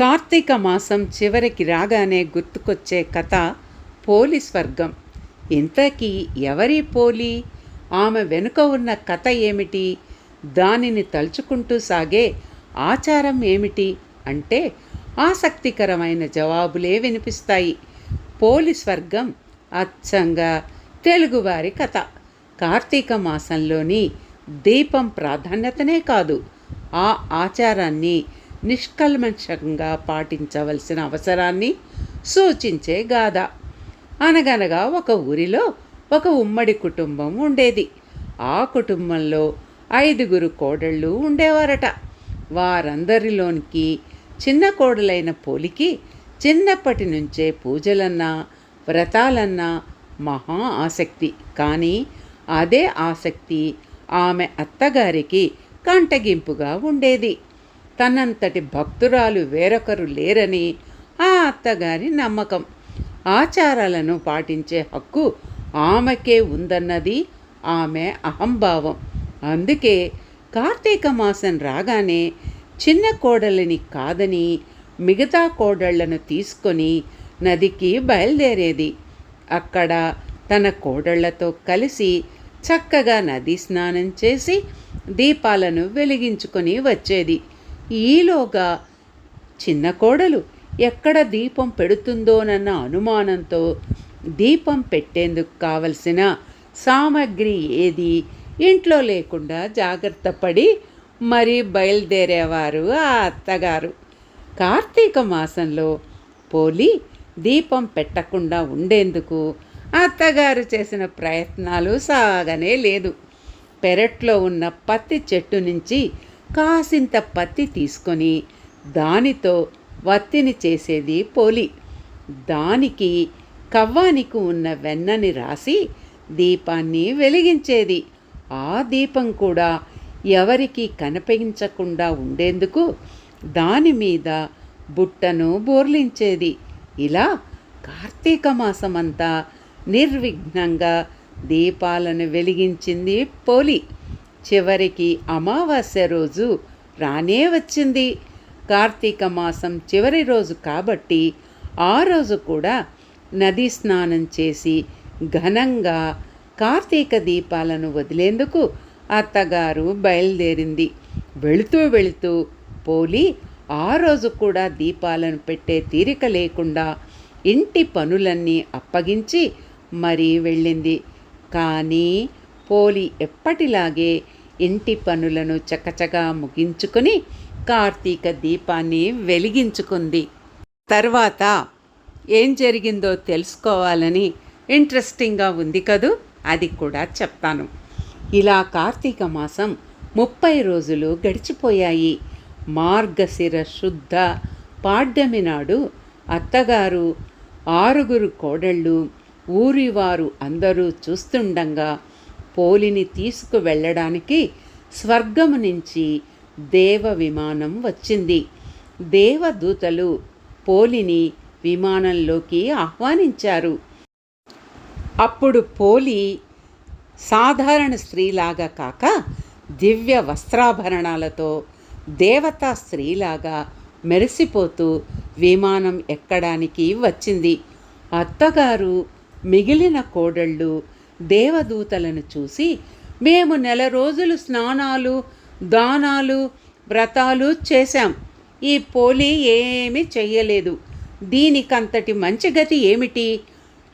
కార్తీక మాసం చివరికి రాగానే గుర్తుకొచ్చే కథ పోలి స్వర్గం. ఇంతకీ ఎవరి పోలి? ఆమె వెనుక ఉన్న కథ ఏమిటి? దానిని తలుచుకుంటూ సాగే ఆచారం ఏమిటి? అంటే ఆసక్తికరమైన జవాబులే వినిపిస్తాయి. పోలి స్వర్గం అచ్చంగా తెలుగువారి కథ. కార్తీక మాసంలోని దీపం ప్రాధాన్యతనే కాదు. ఆ ఆచారాన్ని నిష్కల్మషంగా పాటించవలసిన అవసరాన్ని సూచించే గాథ. అనగనగా ఒక ఊరిలో ఒక ఉమ్మడి కుటుంబం ఉండేది. ఆ కుటుంబంలో ఐదుగురు కోడళ్ళు ఉండేవారట. వారందరిలోనికి చిన్న కోడలైన పోలికి చిన్నప్పటి నుంచే పూజలన్నా వ్రతాలన్నా మహా ఆసక్తి. కానీ అదే ఆసక్తి ఆమె అత్తగారికి కంటగింపుగా ఉండేది. తనంతటి భక్తురాలు వేరొకరు లేరని ఆ అత్తగారి నమ్మకం. ఆచారాలను పాటించే హక్కు ఆమెకే ఉందన్నది ఆమె అహంభావం. అందుకే కార్తీక మాసం రాగానే చిన్న కోడలిని కాదని మిగతా కోడళ్ళను తీసుకొని నదికి బయలుదేరేది. అక్కడ తన కోడళ్ళతో కలిసి చక్కగా నది స్నానం చేసి దీపాలను వెలిగించుకొని వచ్చేది. ఈలోగా చిన్న కోడలు ఎక్కడ దీపం పెడుతుందోనన్న అనుమానంతో దీపం పెట్టేందుకు కావలసిన సామగ్రి ఏది? ఇంట్లో లేకుండా జాగ్రత్త పడి మరీ బయలుదేరేవారు ఆ అత్తగారు. కార్తీక మాసంలో పోలి దీపం పెట్టకుండా ఉండేందుకు అత్తగారు చేసిన ప్రయత్నాలు సాగనే లేదు. పెరట్లో ఉన్న పత్తి చెట్టు నుంచి కాసింత పత్తి తీసుకొని దానితో వత్తిని చేసేది పోలి. దానికి కవ్వానికి ఉన్న వెన్నని రాసి దీపాన్ని వెలిగించేది. ఆ దీపం కూడా ఎవరికి కనిపించకుండా ఉండేందుకు దాని మీద బుట్టను బోర్లించేది. ఇలా కార్తీక మాసమంతా నిర్విఘ్నంగా దీపాలను వెలిగించింది పోలి. చివరికి అమావాస్య రోజు రానే వచ్చింది. కార్తీక మాసం చివరి రోజు కాబట్టి ఆ రోజు కూడా నది స్నానం చేసి ఘనంగా కార్తీక దీపాలను వదిలేందుకు అత్తగారు బయలుదేరింది. వెళుతూ వెళుతూ పోలి ఆ రోజు కూడా దీపాలను పెట్టే తీరిక లేకుండా ఇంటి పనులన్నీ అప్పగించి మరీ వెళ్ళింది. కానీ పోలి ఎప్పటిలాగే ఇంటి పనులను చకచగా ముగించుకొని కార్తీక దీపాన్ని వెలిగించుకుంది. తర్వాత ఏం జరిగిందో తెలుసుకోవాలని ఇంట్రెస్టింగ్గా ఉంది కదూ? అది కూడా చెప్తాను. ఇలా కార్తీక మాసం ముప్పై రోజులు గడిచిపోయాయి. మార్గశిర శుద్ధ పాడ్యమి నాడు అత్తగారు ఆరుగురు కోడళ్ళు ఊరివారు అందరూ చూస్తుండగా పోలిని తీసుకువెళ్ళడానికి స్వర్గము నుంచి దేవ విమానం వచ్చింది. దేవదూతలు పోలిని విమానంలోకి ఆహ్వానించారు. అప్పుడు పోలి సాధారణ స్త్రీలాగా కాక దివ్య వస్త్రాభరణాలతో దేవతా స్త్రీలాగా మెరిసిపోతూ విమానం ఎక్కడానికి వచ్చింది. అత్తగారు మిగిలిన కోడళ్ళు దేవదూతలను చూసి మేము నెల రోజులు స్నానాలు దానాలు వ్రతాలు చేశాం. ఈ పోలి ఏమీ చెయ్యలేదు. దీనికంతటి మంచి గతి ఏమిటి?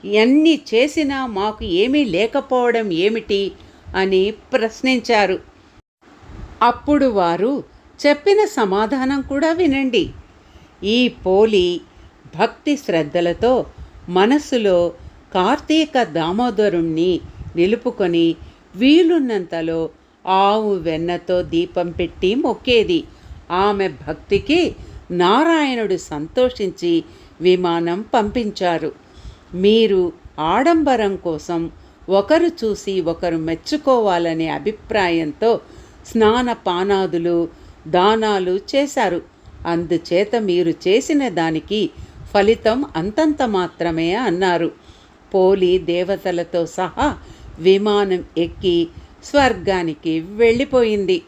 ఎన్ని చేసినా మాకు ఏమీ లేకపోవడం ఏమిటి? అని ప్రశ్నించారు. అప్పుడు వారు చెప్పిన సమాధానం కూడా వినండి. ఈ పోలి భక్తి శ్రద్ధలతో మనస్సులో కార్తీక దామోదరుణ్ణి నిలుపుకొని వీలున్నంతలో ఆవు వెన్నతో దీపం పెట్టి మొక్కేది. ఆమె భక్తికి నారాయణుడు సంతోషించి విమానం పంపించారు. మీరు ఆడంబరం కోసం ఒకరు చూసి ఒకరు మెచ్చుకోవాలనే అభిప్రాయంతో స్నాన పానాదులు దానాలు చేశారు. అందుచేత మీరు చేసిన దానికి ఫలితం అంతంత మాత్రమే అన్నారు. పోలి దేవతలతో సహా విమానం ఎక్కి స్వర్గానికి వెళ్ళిపోయింది.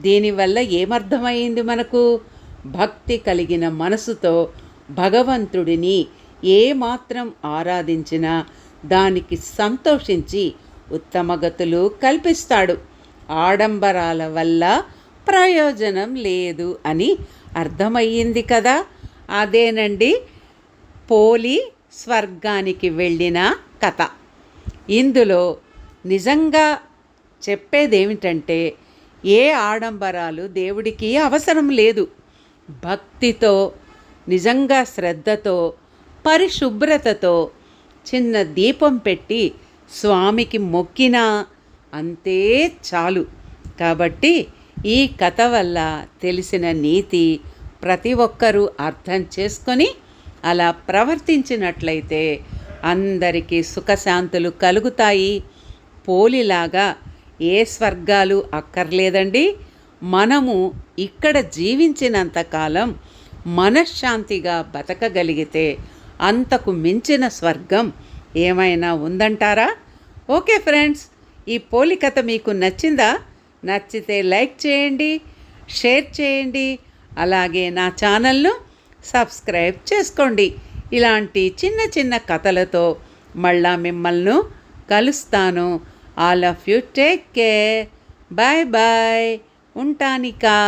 దీనివల్ల ఏమర్థమైంది మనకు? భక్తి కలిగిన మనసుతో భగవంతుడిని ఏమాత్రం ఆరాధించినా దానికి సంతోషించి ఉత్తమగతులు కల్పిస్తాడు. ఆడంబరాల వల్ల ప్రయోజనం లేదు అని అర్థమయ్యింది కదా? అదేనండి. పోలి స్వర్గానికి వెళ్ళిన కథ. ఇందులో నిజంగా చెప్పేదేమిటంటే ఏ ఆడంబరాలు దేవుడికి అవసరం లేదు. భక్తితో నిజంగా శ్రద్ధతో పరిశుభ్రతతో చిన్న దీపం పెట్టి స్వామికి మొక్కినా అంతే చాలు. కాబట్టి ఈ కథ వల్ల తెలిసిన నీతి ప్రతి ఒక్కరూ అర్థం చేసుకొని అలా ప్రవర్తించినట్లయితే అందరికీ సుఖశాంతులు కలుగుతాయి. పోలిలాగా ఏ స్వర్గాలు అక్కర్లేదండి. మనము ఇక్కడ జీవించినంతకాలం మనశ్శాంతిగా బతకగలిగితే అంతకు మించిన స్వర్గం ఏమైనా ఉందంటారా? ఓకే ఫ్రెండ్స్ ఈ పోలి కథ మీకు నచ్చిందా? నచ్చితే లైక్ చేయండి షేర్ చేయండి. అలాగే నా ఛానల్ను సబ్స్క్రైబ్ చేసుకోండి. ఇలాంటి చిన్న చిన్న కథలతో మళ్ళా మిమ్మల్ని కలుస్తాను. All of you take care. Bye bye. ఉంటానికా.